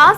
가?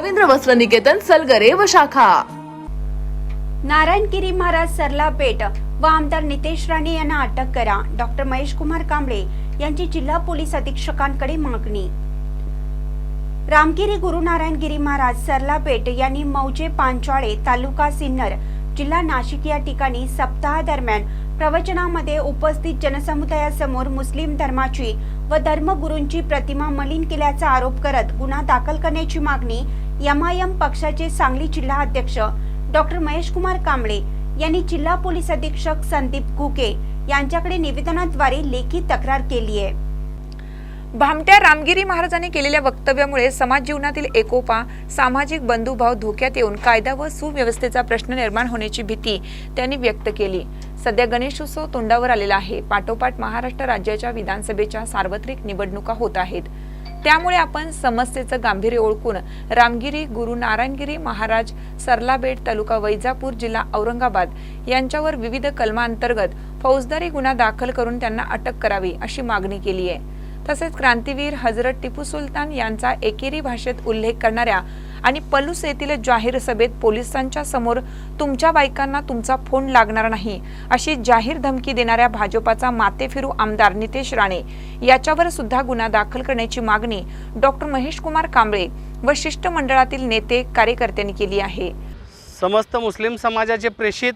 रवींद्र वस्त्र निकेतन सलगरे व शाखा. नारायणगिरी महाराज सरला पेठ व आमदार नितेश राणे यांना अटक करा. डॉक्टर महेश कुमार कांबळे यांची जिल्हा पोलीस अधीक्षकांकडे मागणी. रामगिरी गुरु नारायणगिरी महाराज सरला पेठ यांनी मौजे पांचाळे तालुका सिन्नर जिल्हा नाशिक या ठिकाणी सप्ताहादरम्यान प्रवचनामध्ये उपस्थित जनसमुदायासमोर मुस्लिम धर्माची व धर्मगुरूंची प्रतिमा मलिन केल्याचा आरोप करत गुन्हा दाखल करण्याची मागणी एमआयएम पक्षाचे सांगली जिल्हा अध्यक्ष डॉक्टर महेश कुमार कांबळे यांनी जिल्हा पोलीस अधीक्षक संदीप घुके यांच्याकडे निवेदनाद्वारे लेखी तक्रार केली आहे. भामट्या रामगिरी महाराजांनी केलेल्या वक्तव्यामुळे समाज जीवनातील एकोपा सामाजिक बंधुभाव धोक्यात येऊन कायदा व सुव्यवस्थेचा प्रश्न निर्माण होण्याची भीती त्यांनी व्यक्त केली. सध्या गणेशोत्सव तोंडावर आलेला आहे. पाठोपाठ महाराष्ट्र राज्याच्या विधानसभेच्या सार्वत्रिक निवडणुका होत आहेत. त्यामुळे आपण समस्येचं गांभीर्य ओळखून रामगिरी गुरु नारायणगिरी महाराज सरलाबेट तालुका वैजापूर जिल्हा औरंगाबाद यांच्यावर विविध कलमांतर्गत फौजदारी गुन्हा दाखल करून त्यांना अटक करावी अशी मागणी केली आहे तसेच क्रांतीवीर हजरत टिपू सुलतान यांचा एकेरी भाषेत उल्लेख करणाऱ्या आणि पलूस येथील जाहीर सभेत पोलिसांच्या समोर तुमच्या बायकांना तुमचा फोन लागणार नाही अशी जाहीर धमकी देणाऱ्या भाजपाचा मातेफिरू आमदार नितेश राणे याच्यावर सुद्धा गुन्हा दाखल करण्याची मागणी डॉक्टर महेश कुमार कांबळे व शिष्टमंडळातील नेते कार्यकर्त्यांनी केली आहे. समस्त मुस्लिम समाजाचे प्रेषित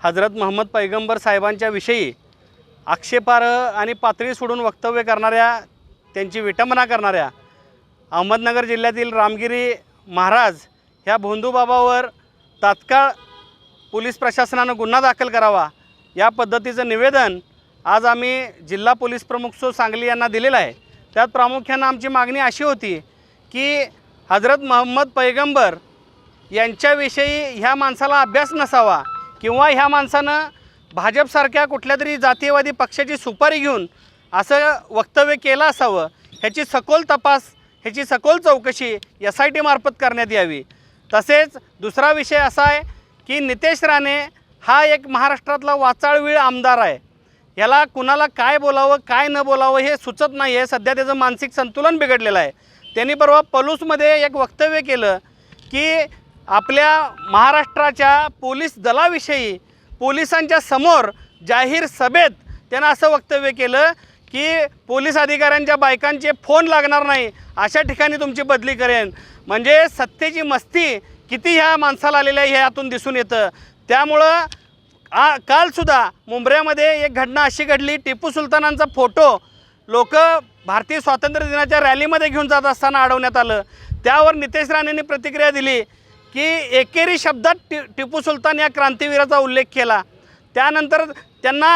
हजरत महम्मद पैगंबर साहेबांच्या विषयी आक्षेपार्ह आणि पातळी सोडून वक्तव्य करणाऱ्या त्यांची विटंबना करणाऱ्या अहमदनगर जिल्ह्यातील रामगिरी महाराज ह्या भोंदूबाबावर तात्काळ पोलीस प्रशासनानं गुन्हा दाखल करावा या पद्धतीचं निवेदन आज आम्ही जिल्हा पोलीस प्रमुख सो सांगली यांना दिलेलं आहे. त्यात प्रामुख्यानं आमची मागणी अशी होती की हजरत महम्मद पैगंबर यांच्याविषयी ह्या माणसाला अभ्यास नसावा किंवा ह्या माणसानं भाजपसारख्या कुठल्या तरी जातीयवादी पक्षाची सुपारी घेऊन असं वक्तव्य केलं असावं ह्याची सखोल तपास ह्याची सखोल चौकशी एस आय टीमार्फत करण्यात यावी. तसेच दुसरा विषय असा आहे की नितेश राणे हा एक महाराष्ट्रातला वाचाळवीळ आमदार आहे. याला कुणाला काय बोलावं काय न बोलावं हे सुचत नाही आहे सध्या त्याचं मानसिक संतुलन बिघडलेलं आहे. त्यांनी परवा पलूसमध्ये एक वक्तव्य केलं की आपल्या महाराष्ट्राच्या पोलीस दलाविषयी पोलिसांच्या समोर जाहीर सभेत त्यांना असं वक्तव्य केलं की पोलीस अधिकाऱ्यांच्या बायकांचे फोन लागणार नाही अशा ठिकाणी तुमची बदली करेन. म्हणजे सत्तेची मस्ती किती ह्या माणसाला आलेल्या आहे यातून दिसून येतं. त्यामुळं आ कालसुद्धा मुंबऱ्यामध्ये एक घटना अशी घडली टिपू सुलतानांचा फोटो लोक भारतीय स्वातंत्र्य दिनाच्या रॅलीमध्ये घेऊन जात असताना अडवण्यात आलं. त्यावर नितेश राणेंनी प्रतिक्रिया दिली की एकेरी शब्दात टि टिपू सुलतान या क्रांतीवीराचा उल्लेख केला. त्यानंतर त्यांना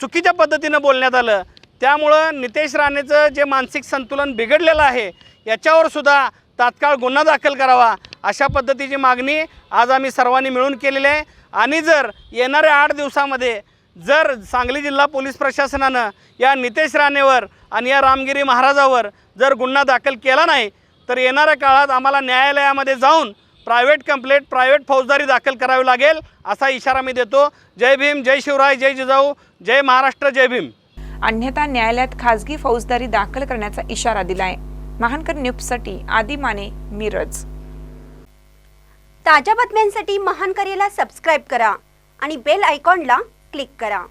चुकीच्या पद्धतीनं बोलण्यात आलं. त्यामुळं नितेश राणेचं जे मानसिक संतुलन बिघडलेलं आहे याच्यावर सुद्धा तात्काळ गुन्हा दाखल करावा अशा पद्धतीची मागणी आज आम्ही सर्वांनी मिळून केलेली आहे. आणि जर येणाऱ्या आठ दिवसामध्ये जर सांगली जिल्हा पोलीस प्रशासनानं या नितेश राणेवर आणि या रामगिरी महाराजावर जर गुन्हा दाखल केला नाही तर येणाऱ्या काळात आम्हाला न्यायालयामध्ये जाऊन प्रायव्हेट कंप्लेंट प्रायव्हेट फौजदारी दाखल करावी लागेल असा इशारा मी देतो. जय भीम जय शिवराय जय जिजाऊ जय महाराष्ट्र जय भीम. अन्यथा न्यायालयात खासगी फौजदारी दाखल करण्याचा इशारा दिलाय. महानकर न्यूजसाठी आदी माने मिरज. ताज्या बातम्यांसाठी महान करेला सबस्क्राईब करा आणि बेल आयकॉनला क्लिक करा.